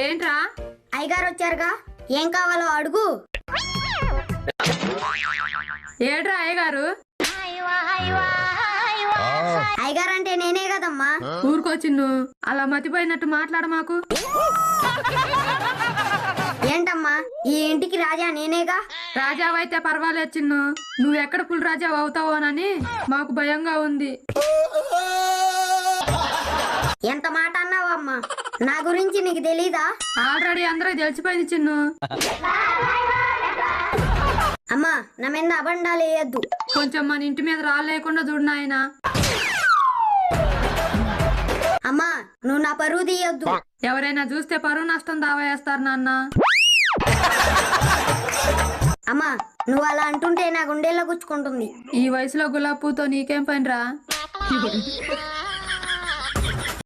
ఏంట్రా? అయ్యగారు వచ్చారుగా? ఏం కావాలో అడుగు. ఏంట్రా అయ్యగారు? అయ్యగారు అంటే నేనే కదమ్మా. ఊరుకొచ్చిన్ను అలా మతిపోయినట్టు మాట్లాడ మాకు. ఏంటమ్మా? ఈ ఇంటికి రాజా నేనేగా? రాజావైతే పర్వాలేదు చిన్ను నువ్వెక్కడ పుల్ రాజా అవుతావోనని మాకు భయంగా ఉంది. ఎంత మాట అన్నావమ్మా? నా గురించి నీకు తెలీదా? ఆల్రెడీ అందరూ తెలిసిపోయింది చిన్ను. అమ్మా నా మీద అబండాలు వేయద్దు. కొంచెం మన ఇంటి మీద రాలేకుండా చూడు నాయనా. అమ్మా నువ్వు నా పరువు తీయొద్దు. ఎవరైనా చూస్తే పరువు నష్టం దావా వేస్తారు నాన్న. అమ్మా నువ్వు అలా అంటుంటే నా గుండెల్లో గుచ్చుకుంటుంది. ఈ వయసులో గులాబ్ పూతో నీకేం పనిరా?